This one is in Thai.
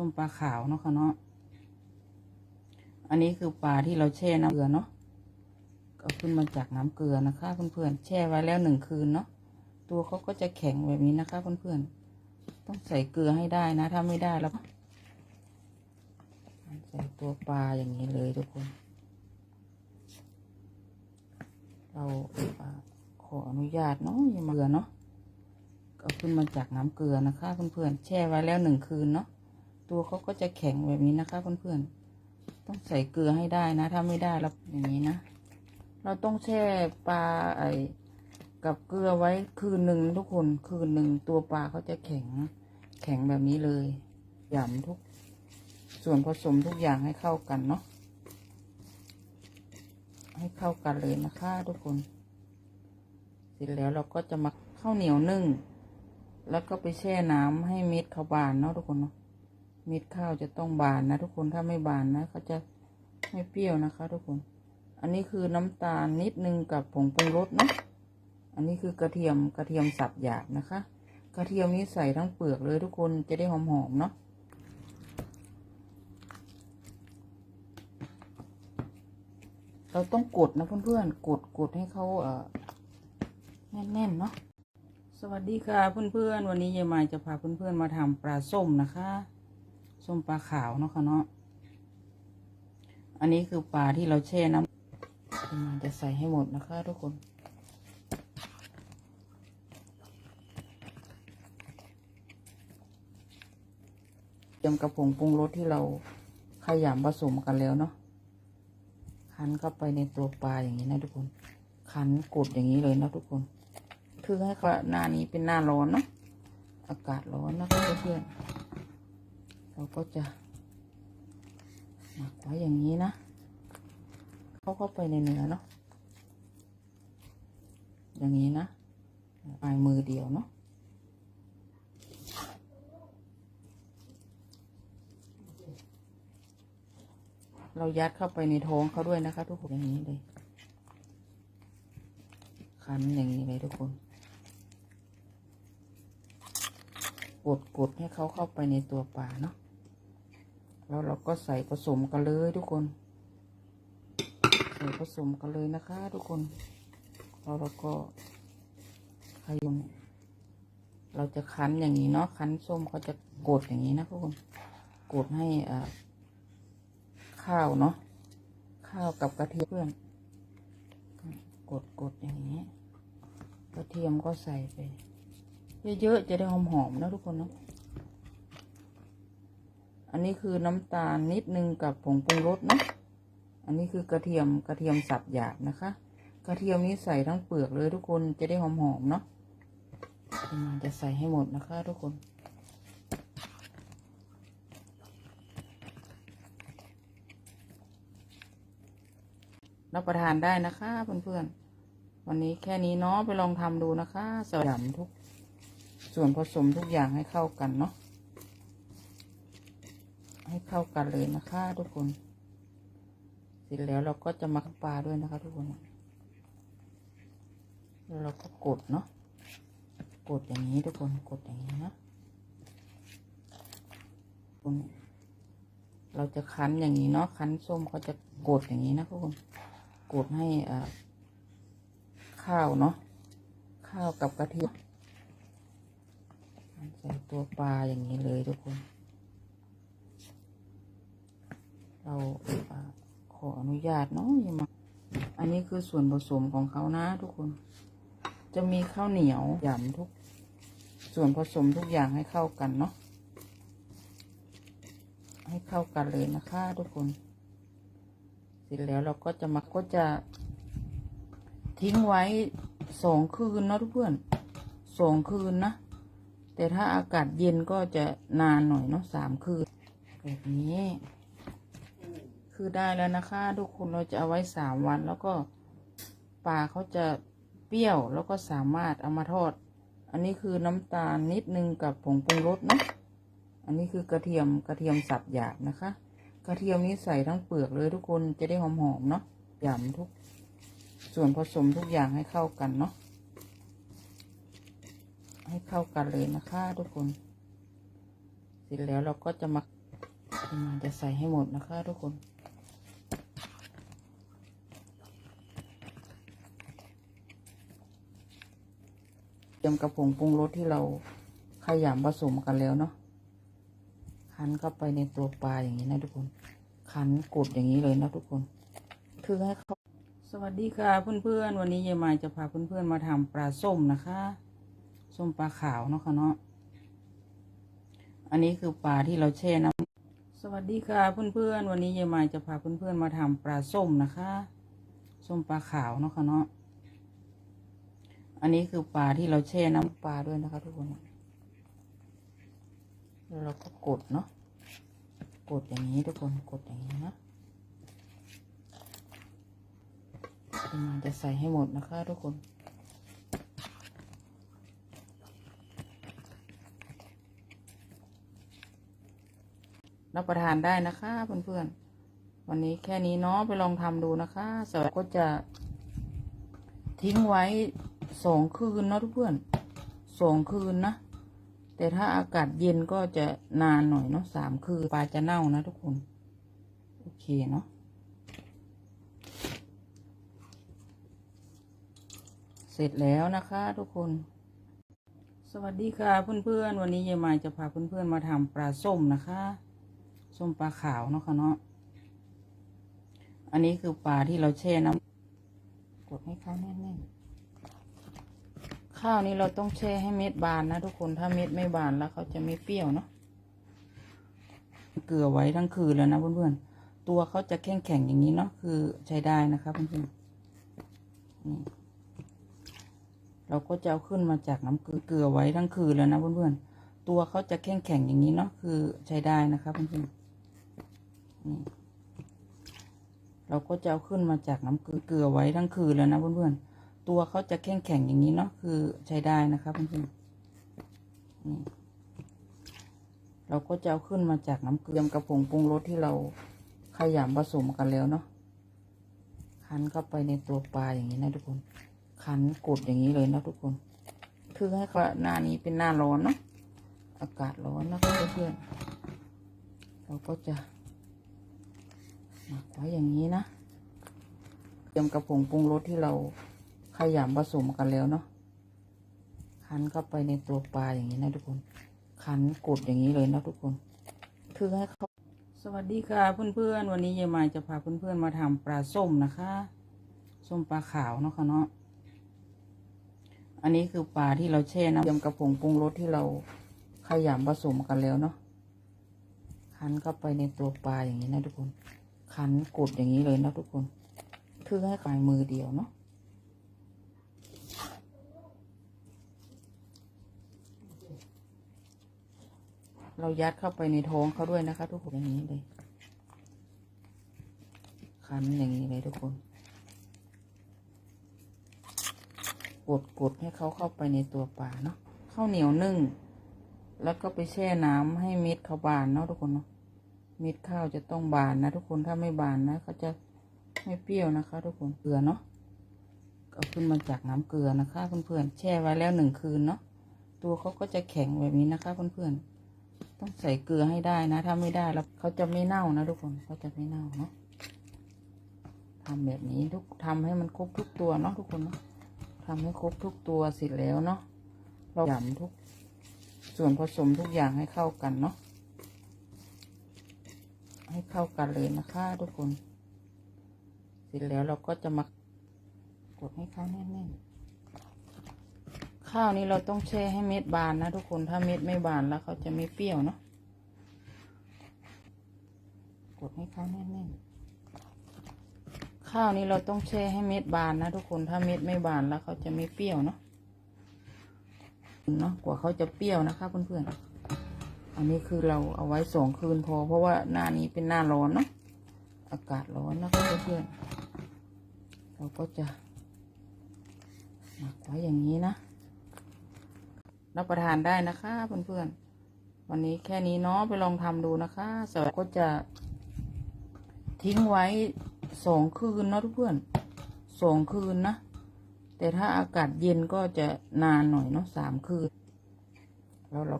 ส้มปลาขาวเนาะค่ะเนาะ อันนี้คือปลาที่เราแช่น้ำเกลือเนาะเอาขึ้นมาจากน้ำเกลือนะคะเพื่อนๆแช่ไว้แล้วหนึ่งคืนเนาะ ตัวเขาก็จะแข็งแบบนี้นะคะเพื่อนๆ ต้องใส่เกลือให้ได้นะ ถ้าไม่ได้แล้วใส่ตัวปลาอย่างนี้เลยทุกคน เราขออนุญาตเนาะอย่ามาเกลือเนาะเอาขึ้นมาจากน้ำเกลือนะคะเพื่อนๆแช่ไว้แล้วหนึ่งคืนเนาะ ตัวเขาก็จะแข็งแบบนี้นะคะ เพื่อนๆ ต้องใส่เกลือให้ได้นะ ถ้าไม่ได้แล้วอย่างนี้นะ เราต้องแช่ปลาไอ้กับเกลือไว้คืนหนึ่งทุกคนคืนหนึ่งตัวปลาเขาจะแข็ง แข็งแบบนี้เลยหย่ำทุก ส่วนผสมทุกอย่างให้เข้ากันเนาะให้เข้ากันเลยนะคะทุกคน เสร็จแล้วเราก็จะมาข้าวเหนียวนึ่ง แล้วก็ไปแช่น้ำให้เม็ดเขาบานเนาะทุกคนเนาะ เม็ดข้าวจะต้องบานนะทุกคนถ้าไม่บานนะเขาจะไม่เปรี้ยวนะคะ ทุกคน อันนี้คือน้ำตาลนิดนึงกับผงปรุงรสเนาะอันนี้คือกระเทียมกระเทียมสับหยาบนะคะ กระเทียมนี้ใส่ทั้งเปลือกเลยทุกคนจะได้หอมๆเนาะเราต้องกดนะเพื่อนๆ กดกดให้เขาเออแน่นๆเนาะ สวัสดีค่ะเพื่อนๆ วันนี้ยายมายจะพาเพื่อนๆมาทำปลาส้มนะคะ ส้มปลาขาวเนาะค่ะเนาะ อันนี้คือปลาที่เราแช่น้ำมันจะใส่ให้หมดนะคะทุกคนเตรียมกระผงปรุงรสที่เราขยำผสมกันแล้วเนาะ คั้นเข้าไปในตัวปลาอย่างนี้นะทุกคน คั้นกดอย่างนี้เลยนะทุกคนคือให้หน้านี้เป็นหน้าร้อนเนาะ อากาศร้อนนะคะเพื่อนๆ เราก็จะหมักไว้อย่างนี้นะ เข้าเข้าไปในเนื้อเนาะอย่างนี้นะปลายมือเดียวเนาะเรายัดเข้าไปในท้องเขาด้วยนะคะ ทุกคนอย่างนี้เลย คันอย่างนี้เลยทุกคน กดกดให้เขาเข้าไปในตัวปลาเนาะ แล้วเราก็ใส่ผสมกันเลยทุกคน ใส่ผสมกันเลยนะคะ ทุกคนแล้วเราก็ขยมเราจะคั้นอย่างนี้เนาะคั้นส้มเขาจะกดอย่างนี้นะทุกคนกดให้อ่าข้าวเนาะข้าวกับกระเทียมเพื่อนกดกดอย่างนี้ กระเทียมก็ใส่ไป เยอะๆจะได้หอมๆนะทุกคนเนาะ อันนี้คือน้ำตาลนิดนึงกับผงปรุงรสเนาะอันนี้คือกระเทียมกระเทียมสับหยาบนะคะ กระเทียมนี้ใส่ทั้งเปลือกเลยทุกคนจะได้หอมๆเนาะจะใส่ให้หมดนะคะ ทุกคนรับประทานได้นะคะเพื่อนๆ วันนี้แค่นี้เนาะไปลองทำดูนะคะสยำทุก ส่วนผสมทุกอย่างให้เข้ากันเนาะ ให้เข้ากันเลยนะคะทุกคน เสร็จแล้วเราก็จะมักปลาด้วยนะคะ ทุกคนแล้วเราก็กดเนาะกดอย่างนี้ทุกคนกดอย่างนี้นะทุกคนเราจะคั้นอย่างนี้เนาะคั้นส้มเขาจะกดอย่างนี้นะทุกคนกดให้อ่าข้าวเนาะข้าวกับกระเทียมใส่ตัวปลาอย่างนี้เลยทุกคน เราอขออนุญาตเนาะอย่ามาอันนี้คือส่วนผสมของเขานะทุกคน จะมีข้าวเหนียวหยำทุก ส่วนผสมทุกอย่างให้เข้ากันเนาะให้เข้ากันเลยนะคะทุกคน เสร็จแล้วเราก็จะมาก็จะทิ้งไว้สองคืนเนาะทุกเพื่อนสองคืนนะแต่ถ้าอากาศเย็นก็จะนานหน่อยเนาะสามคืนแบบนี้ คือได้แล้วนะคะ ทุกคนเราจะเอาไว้สามวัน แล้วก็ปลาเขาจะเปรี้ยวแล้วก็สามารถเอามาทอด อันนี้คือน้ำตาลนิดนึงกับผงปรุงรสเนาะอันนี้คือกระเทียมกระเทียมสับหยาบนะคะ กระเทียมนี้ใส่ทั้งเปลือกเลยทุกคนจะได้หอมๆเนาะหยำทุก ส่วนผสมทุกอย่างให้เข้ากันเนาะให้เข้ากันเลยนะคะ ทุกคน เสร็จแล้วเราก็จะมามันจะใส่ให้หมดนะคะ ทุกคน เตรียมกระผงปรุงรสที่เราขยำผสมกันแล้วเนาะคั้นเข้าไปในตัวปลาอย่างนี้นะทุกคน คั้นกดอย่างนี้เลยนะทุกคนคือให้เขาสวัสดีค่ะเพื่อนๆ วันนี้ยายมายจะพาเพื่อนๆมาทำปลาส้มนะคะ ส้มปลาขาวเนาะค่ะเนาะอันนี้คือปลาที่เราแช่น้ำสวัสดีค่ะเพื่อนๆ วันนี้ยายมายจะพาเพื่อนๆมาทำปลาส้มนะคะ ส้มปลาขาวเนาะค่ะเนาะ อันนี้คือปลาที่เราแช่น้ำปลาด้วยนะคะ ทุกคนแล้วเราก็กดเนาะ กดอย่างนี้ทุกคน กดอย่างนี้นะมันจะใส่ให้หมดนะคะ ทุกคน รับประทานได้นะคะเพื่อนๆ วันนี้แค่นี้เนาะไปลองทำดูนะคะสวัสดีก็จะทิ้งไว้ สองคืนเนาะทุกเพื่อนสองคืนนะ แต่ถ้าอากาศเย็นก็จะนานหน่อยเนาะสามคืนปลาจะเน่านะทุกคน โอเคเนาะเสร็จแล้วนะคะทุกคน สวัสดีค่ะเพื่อนๆ วันนี้ยายมายจะพาเพื่อนๆมาทำปลาส้มนะคะ ส้มปลาขาวเนาะค่ะเนาะอันนี้คือปลาที่เราแช่น้ำกดให้เขาแน่นๆ ข้าวนี้เราต้องแช่ให้เม็ดบานนะทุกคนถ้าเม็ดไม่บานแล้วเขาจะไม่เปรี้ยวเนาะเกลือไว้ทั้งคืนแล้วนะเพื่อนๆตัวเขาจะแข็งแข็งอย่างนี้เนาะคือใช้ได้นะคะเพื่อนๆนี่เราก็จะเอาขึ้นมาจากน้ำเกลือเกลือไว้ทั้งคืนแล้วนะเพื่อนๆตัวเขาจะแข็งแข็งอย่างนี้เนาะคือใช้ได้นะคะเพื่อนๆนี่เราก็จะเอาขึ้นมาจากน้ำเกลือเกลือไว้ทั้งคืนแล้วนะเพื่อนๆ ตัวเขาจะแข็งแข็งอย่างนี้เนาะคือใช้ได้นะคะเพื่อนๆเราก็จะเอาขึ้นมาจากน้ำเกลือกระผงปรุงรสที่เราขยำผสมกันแล้วเนาะคั้นเข้าไปในตัวปลาอย่างนี้นะทุกคน คั้นกดอย่างนี้เลยนะทุกคนคือให้หน้านี้เป็นหน้าร้อนเนาะอากาศร้อนนะคะเพื่อนๆเราก็จะหมักไว้อย่างนี้นะเตรียมกระผงปรุงรสที่เรา ขยำผสมกันแล้วเนาะคั้นเข้าไปในตัวปลาอย่างนี้นะทุกคน คั้นกดอย่างนี้เลยนะทุกคนคือให้เขาสวัสดีค่ะเพื่อนๆ วันนี้ยายมายจะพาเพื่อนๆมาทำปลาส้มนะคะ ส้มปลาขาวเนาะค่ะเนาะอันนี้คือปลาที่เราแช่น้ำยมกระผงปรุงรสที่เราขยำผสมกันแล้วเนาะคั้นเข้าไปในตัวปลาอย่างนี้นะทุกคน คั้นกดอย่างนี้เลยนะทุกคนคือให้กายมือเดียวเนาะ เรายัดเข้าไปในท้องเขาด้วยนะคะ ทุกคนอย่างนี้เลย คันอย่างนี้เลยทุกคน กดกดให้เขาเข้าไปในตัวปลาเนาะข้าวเหนียวนึ่ง แล้วก็ไปแช่น้ำให้เม็ดเขาบานเนาะทุกคนเนาะ เม็ดข้าวจะต้องบานนะทุกคน ถ้าไม่บานนะเขาจะไม่เปรี้ยวนะคะ ทุกคน เกลือเนาะเอาขึ้นมาจากน้ำเกลือนะคะเพื่อนๆ แช่ไว้แล้วหนึ่งคืนเนาะ ตัวเขาก็จะแข็งแบบนี้นะคะเพื่อนๆ ต้องใส่เกลือให้ได้นะ ถ้าไม่ได้แล้วเขาจะไม่เน่านะทุกคนเขาจะไม่เน่าเนาะทำแบบนี้ทุกทำให้มันครบทุกตัวเนาะทุกคนเนาะทำให้ครบทุกตัวเสร็จแล้วเนาะเราหยำทุก ส่วนผสมทุกอย่างให้เข้ากันเนาะให้เข้ากันเลยนะคะทุกคน เสร็จแล้วเราก็จะมากดให้เข้าแน่นๆ ข้าวนี้เราต้องแช่ให้เม็ดบานนะทุกคนถ้าเม็ดไม่บานแล้วเขาจะไม่เปรี้ยวเนาะกดให้เขาแน่นๆข้าวนี้เราต้องแช่ให้เม็ดบานนะทุกคนถ้าเม็ดไม่บานแล้วเขาจะไม่เปรี้ยวเนาะเนาะกว่าเขาจะเปรี้ยวนะคะเพื่อนๆอันนี้คือเราเอาไว้สองคืนพอ เพราะว่าหน้านี้เป็นหน้าร้อนเนาะอากาศร้อนนะคะเพื่อนๆเราก็จะหมักไว้อย่างนี้นะ รับประทานได้นะคะเพื่อนๆ วันนี้แค่นี้เนาะไปลองทำดูนะคะสวัสดีก็จะทิ้งไว้สองคืนเนาะทุกเพื่อนสองคืนนะ แต่ถ้าอากาศเย็นก็จะนานหน่อยเนาะสามคืน แล้วเรา